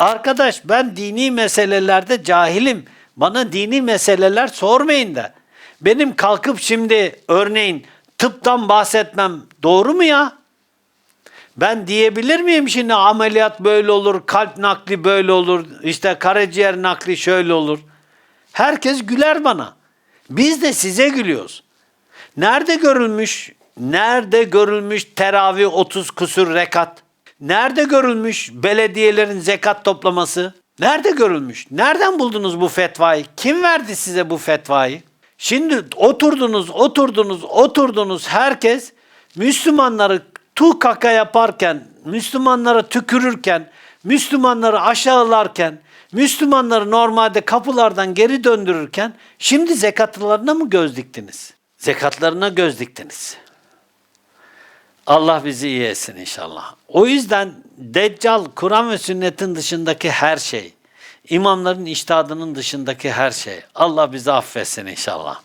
Arkadaş ben dini meselelerde cahilim. Bana dini meseleler sormayın da. Benim kalkıp şimdi örneğin tıptan bahsetmem doğru mu ya? Ben diyebilir miyim şimdi ameliyat böyle olur, kalp nakli böyle olur, işte karaciğer nakli şöyle olur. Herkes güler bana. Biz de size gülüyoruz. Nerede görülmüş? Nerede görülmüş teravih 30 kusur rekat? Nerede görülmüş belediyelerin zekat toplaması? Nerede görülmüş? Nereden buldunuz bu fetvayı? Kim verdi size bu fetvayı? Şimdi oturdunuz, oturdunuz, oturdunuz herkes Müslümanları tu kaka yaparken, Müslümanlara tükürürken, Müslümanları aşağılarken, Müslümanları normalde kapılardan geri döndürürken şimdi zekatlarına mı göz diktiniz? Zekatlarına göz diktiniz. Allah bizi iyi etsin inşallah. O yüzden Deccal, Kur'an ve sünnetin dışındaki her şey, imamların iştihadının dışındaki her şey. Allah bizi affetsin inşallah.